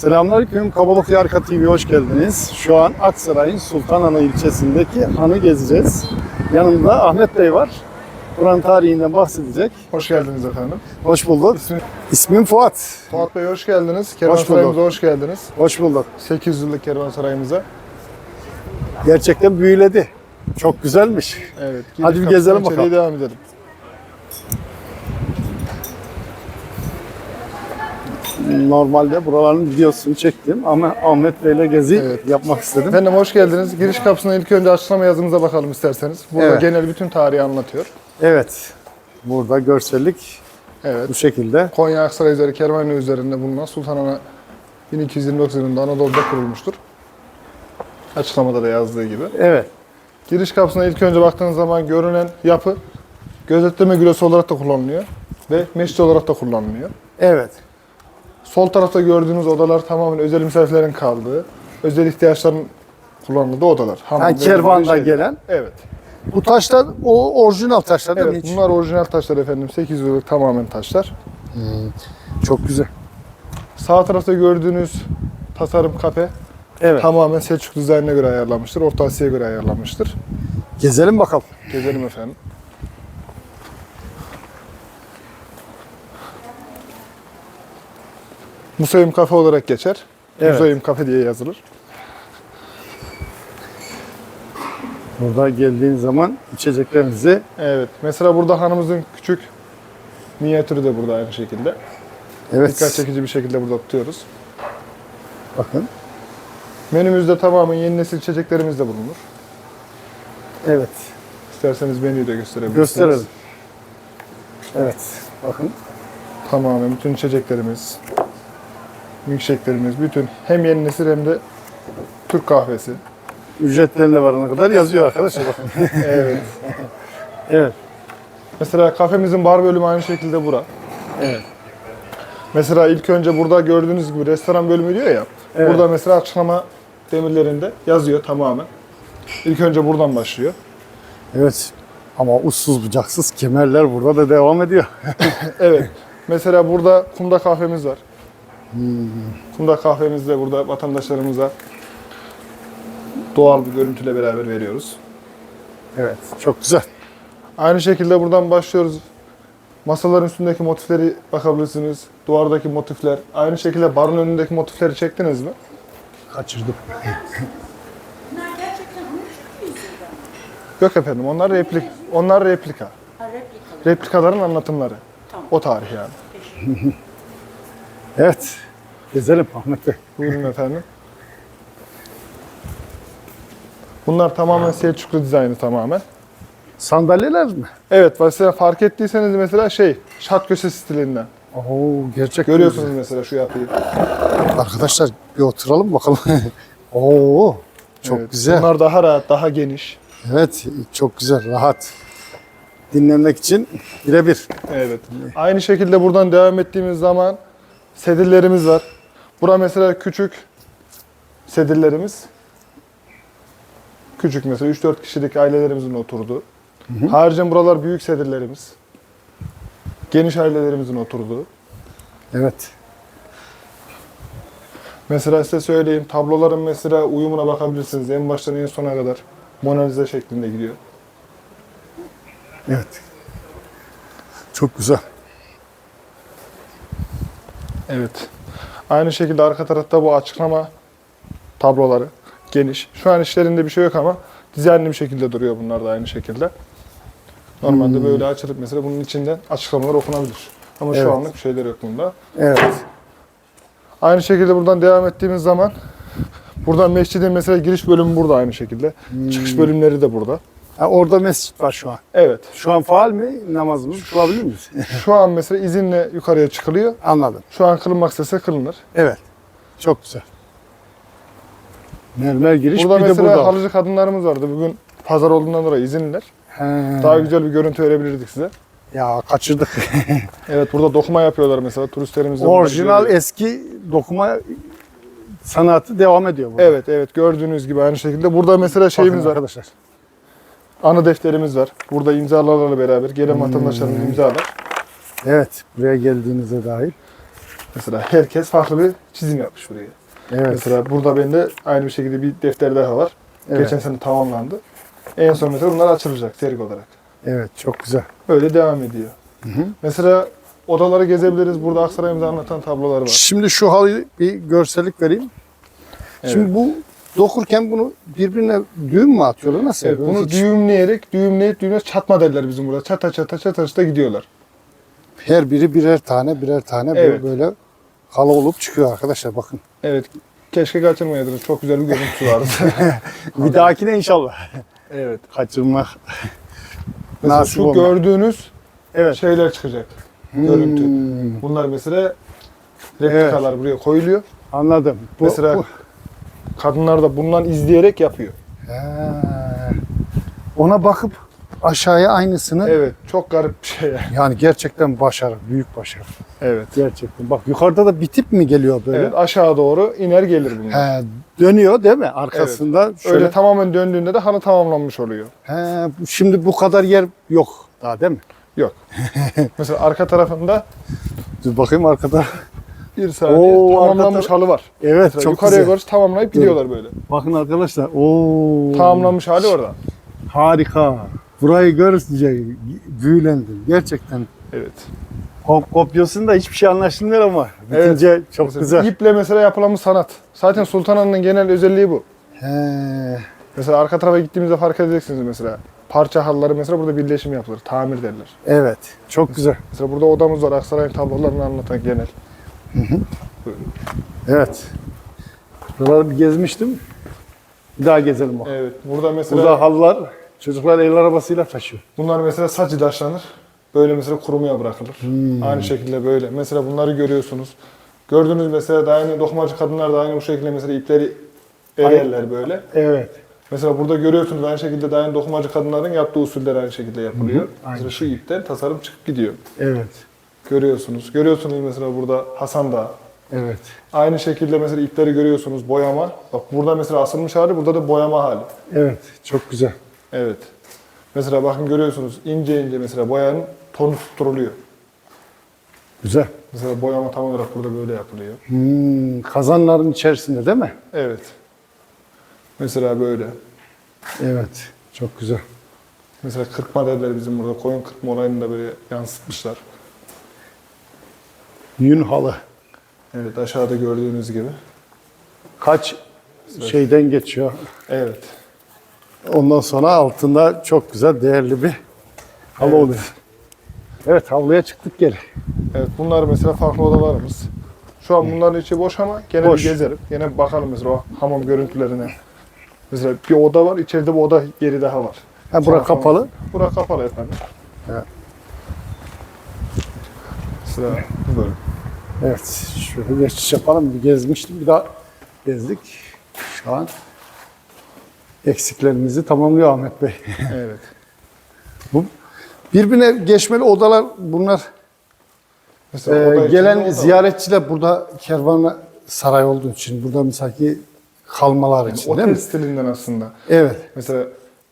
Selamünaleyküm. Kabalık Yarka TV hoş geldiniz. Şu an Aksaray'ın Sultanana ilçesindeki hanı gezeceğiz. Yanımda Ahmet Bey var. Buranın tarihinden bahsedecek. Hoş geldiniz efendim. Hoş bulduk. İsmim İsmim Fuat. Fuat Bey hoş geldiniz. Kervansarayımıza hoş geldiniz. Hoş bulduk. 800 yıllık kervansarayımıza. Gerçekten büyüledi. Çok güzelmiş. Evet. Hadi bir gezelim bakalım. devam edelim. Normalde buraların videosunu çektim ama Ahmet Bey'le gezi Evet. yapmak istedim. Efendim hoş geldiniz. Giriş kapısına ilk önce açıklama yazımıza bakalım isterseniz. Burada Evet. genel bütün tarihi anlatıyor. Evet. Burada görsellik Evet. bu şekilde. Konya Aksaray üzeri Kervanlı üzerinde bulunan Sultanana 1229 yılında Anadolu'da kurulmuştur. Açıklamada da yazdığı gibi. Evet. Giriş kapısına ilk önce baktığınız zaman görünen yapı gözetleme gülosu olarak da kullanılıyor ve mescid olarak da kullanılıyor. Evet. Sol tarafta gördüğünüz odalar tamamen özel misafirlerin kaldığı, özel ihtiyaçların kullanıldığı odalar. Hamam Yani benzeri şeyler. gelen. Evet. Bu taşlar o orijinal taşlar değil mi? Evet, Hiç? bunlar orijinal taşlar efendim. 800 yıllık tamamen taşlar. Çok güzel. Sağ tarafta gördüğünüz tasarım kafe Evet. tamamen Selçuk dizaynına göre ayarlanmıştır. Orta Asya'ya göre ayarlanmıştır. Gezelim bakalım. Gezelim efendim. Musayim kafe olarak geçer. Evet. Musayim kafe diye yazılır. Burada geldiğin zaman içeceklerinizi Evet. Mesela burada hanımızın küçük minyatürü de burada aynı şekilde. evet Dikkat çekici bir şekilde burada tutuyoruz. bakın. Menümüzde tamamen yeni nesil içeceklerimiz de bulunur. Evet. İsterseniz menüyü de gösterebilirsiniz. Gösterelim. Evet. Bakın. Tamamen bütün içeceklerimiz, milkshake'lerimiz, bütün hem yeni nesil hem de Türk kahvesi. Ücretlerine varana kadar yazıyor arkadaşlar. Bakın. Evet. evet. Mesela kafemizin bar bölümü aynı şekilde bura. Evet. Mesela ilk önce burada gördüğünüz gibi restoran bölümü diyor ya. Evet. Burada mesela açıklama demirlerinde yazıyor tamamen. İlk önce buradan başlıyor. Evet. Ama uçsuz bucaksız kemerler burada da devam ediyor. Evet. Mesela burada kumda kahvemiz var. Hmm. Kumda kahvemizi de burada vatandaşlarımıza doğal bir görüntüyle beraber veriyoruz. Evet. Çok güzel. Aynı şekilde buradan başlıyoruz. Masaların üstündeki motifleri bakabilirsiniz. Duvardaki motifler. Aynı şekilde barın önündeki motifleri çektiniz mi? Kaçırdım. Yok efendim. Onlar replik. Onlar replika. Ha replikalı. Replikaların anlatımları. Tamam. O tarih yani. Evet. Gezelim Ahmet Bey. Buyurun efendim. Bunlar tamamen Selçuklu dizaynı tamamen. Sandalyeler mi? Evet mesela fark ettiyseniz mesela şey şat köşe stilinden. Oo, gerçek. Görüyorsunuz mesela şu yapıyı. Arkadaşlar bir oturalım bakalım. Oo, çok Evet, güzel. Bunlar daha rahat, daha geniş. Evet, çok güzel, rahat. Dinlenmek için birebir. Evet. Aynı şekilde buradan devam ettiğimiz zaman sedirlerimiz var. Bura mesela küçük sedirlerimiz. Küçük mesela 3-4 kişilik ailelerimizin oturduğu. Haricen buralar büyük sedirlerimiz. Geniş ailelerimizin oturduğu. Evet. Mesela size söyleyeyim tabloların mesela uyumuna bakabilirsiniz. En baştan en sona kadar Mona Lisa şeklinde gidiyor. Evet. Çok güzel. Evet. Aynı şekilde arka tarafta bu açıklama tabloları geniş. Şu an işlerinde bir şey yok ama dizaynlı bir şekilde duruyor bunlar da aynı şekilde. Normalde böyle açılıp mesela bunun içinden açıklamalar okunabilir. Ama Evet. şu anlık bir şeyler yok bunda. Evet. Aynı şekilde buradan devam ettiğimiz zaman buradan mescidin mesela giriş bölümü burada aynı şekilde. Çıkış bölümleri de burada. Ha, orada mescit var şu an. Evet. Şu an faal mi namazımız kılabilir miyiz? Şu an mesela izinle yukarıya çıkılıyor. Anladım. Şu an kılınmak istese kılınır. Evet. Çok güzel. Mermer giriş Burada bir de mesela burada. var. halıcı kadınlarımız vardı. Bugün pazar olduğundan dolayı izinliler. He. Daha güzel bir görüntü verebilirdik size. Ya kaçırdık. Evet burada dokuma yapıyorlar mesela turistlerimiz Orijinal eski dokuma sanatı devam ediyor burada. Evet evet gördüğünüz gibi aynı şekilde. Burada mesela şeyimiz Bakın var. arkadaşlar. Anı defterimiz var. Burada imzalarla beraber gelen Hmm. vatandaşlarımız imzalar. Evet, buraya geldiğinize dair. Mesela herkes farklı bir çizim yapmış buraya. Evet. Mesela burada bende aynı bir şekilde bir defter daha var. Evet. Geçen sene tamamlandı. En son mesela bunlar açılacak sergi olarak. Evet çok güzel. Öyle devam ediyor. Mesela odaları gezebiliriz. Burada Aksaray'ımızı anlatan tablolar var. Şimdi şu halıyı bir görsellik vereyim. Evet. Şimdi bu dokurken bunu birbirine düğüm mü atıyorlar? Nasıl? Evet, yapıyorlar? bunu Hiç- düğümleyerek, düğümleyip düğümleyip çatma derler bizim burada. Çata çata çata çata gidiyorlar. Her biri birer tane birer tane böyle- Evet. böyle halı olup çıkıyor arkadaşlar bakın. Evet. Keşke kaçırmayaydınız. Çok güzel bir görüntüsü vardı. Bir dahakine inşallah. evet. Kaçırmak. Mesela Nasip şu olmak. gördüğünüz Evet. şeyler çıkacak. Görüntü. Hmm, Bunlar mesela replikalar buraya koyuluyor. anladım. Bu, Mesela bu- kadınlar da bundan izleyerek yapıyor. He. Ona bakıp aşağıya aynısını Evet. Çok garip bir şey yani. yani gerçekten başarı, büyük başarı. Evet. Gerçekten. Bak yukarıda da bitip mi geliyor böyle? Evet. Aşağı doğru iner gelir bunlar. He, dönüyor değil mi? Arkasında şöyle. Öyle tamamen döndüğünde de halı tamamlanmış oluyor. He, şimdi bu kadar yer yok daha değil mi? Yok. mesela arka tarafında Dur bakayım arkada. Bir saniye Oo, tamamlanmış arka halı var. Evet çok yukarıya güzel. doğru tamamlayıp gidiyorlar böyle. Bakın arkadaşlar. Oo. Tamamlanmış hali orada. Harika. Burayı görünce büyülendim. Gerçekten. Evet. Kop kopyasında hiçbir şey anlaşılmıyor ama bitince çok Mesela güzel. İple mesela yapılan bir sanat. Zaten Sultanahmet'in genel özelliği bu. He. Mesela arka tarafa gittiğimizde fark edeceksiniz mesela. Parça halıları mesela burada birleşim yapılır. Tamir derler. Evet. Çok güzel. Mesela burada odamız var. Aksaray'ın tablolarını anlatan genel. Evet. Buraları bir gezmiştim. Bir daha gezelim bak. Evet. Burada mesela Burada halılar çocuklar el arabasıyla taşıyor. bunlar mesela saç ilaçlanır. Böyle mesela kurumaya bırakılır. Hmm. Aynı şekilde böyle. Mesela bunları görüyorsunuz. Gördüğünüz mesela da aynı dokmacı kadınlar da aynı bu şekilde mesela ipleri ererler böyle. Evet. Mesela burada görüyorsunuz aynı şekilde de aynı dokumacı kadınların yaptığı usuller aynı şekilde yapılıyor. Mesela şu ipten tasarım çıkıp gidiyor. Evet. Görüyorsunuz. Görüyorsunuz mesela burada Hasan Dağı. Evet. Aynı şekilde mesela ipleri görüyorsunuz boyama. Bak burada mesela asılmış hali, burada da boyama hali. Evet. Çok güzel. Evet. Mesela bakın görüyorsunuz ince ince mesela boyanın tonu tutturuluyor. Güzel. Mesela boyama tam olarak burada böyle yapılıyor. Hmm, kazanların içerisinde değil mi? Evet. Mesela böyle. Evet. Çok güzel. Mesela kırpma derler bizim burada. Koyun kırpma olayını da böyle yansıtmışlar. Yün halı. Evet aşağıda gördüğünüz gibi. Kaç şeyden geçiyor. Evet. Ondan sonra altında çok güzel değerli bir halı Evet. oluyor. Evet havluya çıktık geri. Evet bunlar mesela farklı odalarımız. Şu an bunların içi boş ama gene Boş. bir gezelim. Gene bakalım mesela o hamam görüntülerine. Mesela bir oda var, içeride bir oda yeri daha var. Ha, bura Sonra- kapalı. Bura kapalı efendim. Evet. Sıra bölüm. Evet. Şöyle geçiş yapalım. Bir gezmiştim. Bir daha gezdik. Şu an eksiklerimizi tamamlıyor Ahmet Bey. Evet. Bu birbirine geçmeli odalar bunlar. Mesela Ee, gelen var. ziyaretçiler burada kervan saray olduğu için burada misaki kalmalar için değil Otel mi? stilinden aslında. Evet. Mesela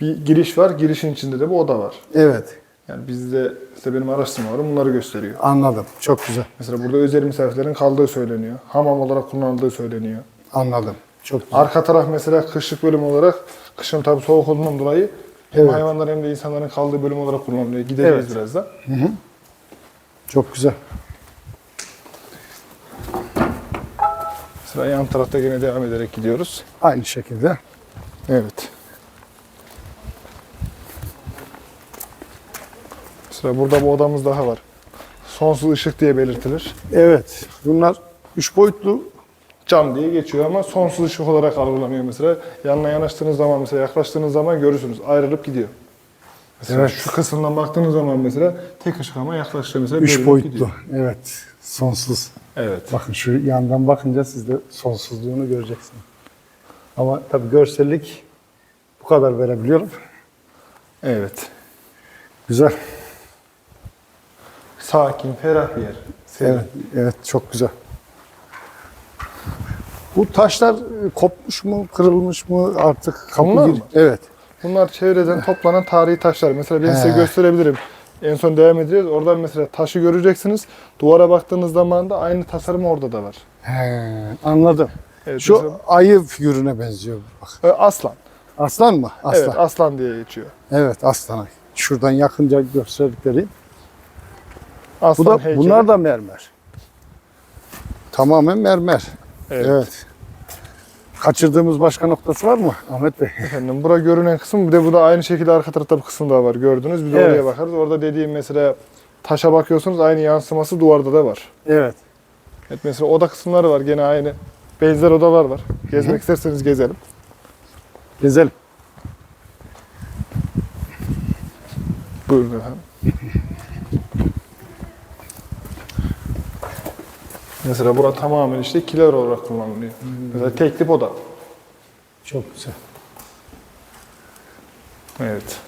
bir giriş var, girişin içinde de bu oda var. Evet. Yani bizde işte benim araştırmalarım bunları gösteriyor. Anladım. Çok güzel. Mesela burada özel misafirlerin kaldığı söyleniyor. Hamam olarak kullanıldığı söyleniyor. Anladım. Çok güzel. Arka taraf mesela kışlık bölüm olarak, kışın tabii soğuk olduğundan dolayı hem Evet. hayvanlar hem de insanların kaldığı bölüm olarak kullanılıyor. Gideceğiz Evet. birazdan. Çok güzel. Sıra yan tarafta yine devam ederek gidiyoruz. Aynı şekilde. Evet. Sıra burada bir odamız daha var. Sonsuz ışık diye belirtilir. Evet. Bunlar üç boyutlu. Cam diye geçiyor ama sonsuz ışık olarak algılanıyor mesela. Yanına yanaştığınız zaman mesela yaklaştığınız zaman görürsünüz ayrılıp gidiyor. Mesela Evet. şu kısımdan baktığınız zaman mesela tek ışık ama yaklaştığı mesela Üç boyutlu. gidiyor. Evet. Sonsuz. Evet. Bakın şu yandan bakınca siz de sonsuzluğunu göreceksiniz. Ama tabii görsellik bu kadar verebiliyorum. Evet. Güzel. Sakin, ferah bir yer. Serin. Evet, evet çok güzel. Bu taşlar e, kopmuş mu, kırılmış mı artık kapı Bunlar gir- mı? Evet. Bunlar çevreden toplanan tarihi taşlar. Mesela ben size He. gösterebilirim. En son devam edeceğiz. Oradan mesela taşı göreceksiniz. Duvara baktığınız zaman da aynı tasarım orada da var. He, anladım. Evet, Şu mesela- ayı figürüne benziyor. Bak. E, aslan. Aslan mı? Aslan. Evet, aslan diye geçiyor. Evet, aslan. Şuradan yakınca gösterdikleri. Aslan Bu da heykeli. bunlar da mermer. Tamamen mermer. Evet. Evet. Kaçırdığımız başka noktası var mı Ahmet Bey? Efendim bura görünen kısım bir de bu da aynı şekilde arka tarafta bir kısım daha var gördünüz. Biz de Evet. oraya bakarız. Orada dediğim mesela taşa bakıyorsunuz aynı yansıması duvarda da var. Evet. Evet mesela oda kısımları var gene aynı. Benzer odalar var. Gezmek isterseniz gezelim. Gezelim. Buyurun efendim. Mesela bura tamamen işte kiler olarak kullanılıyor. Mesela tek tip oda. Çok güzel. Evet.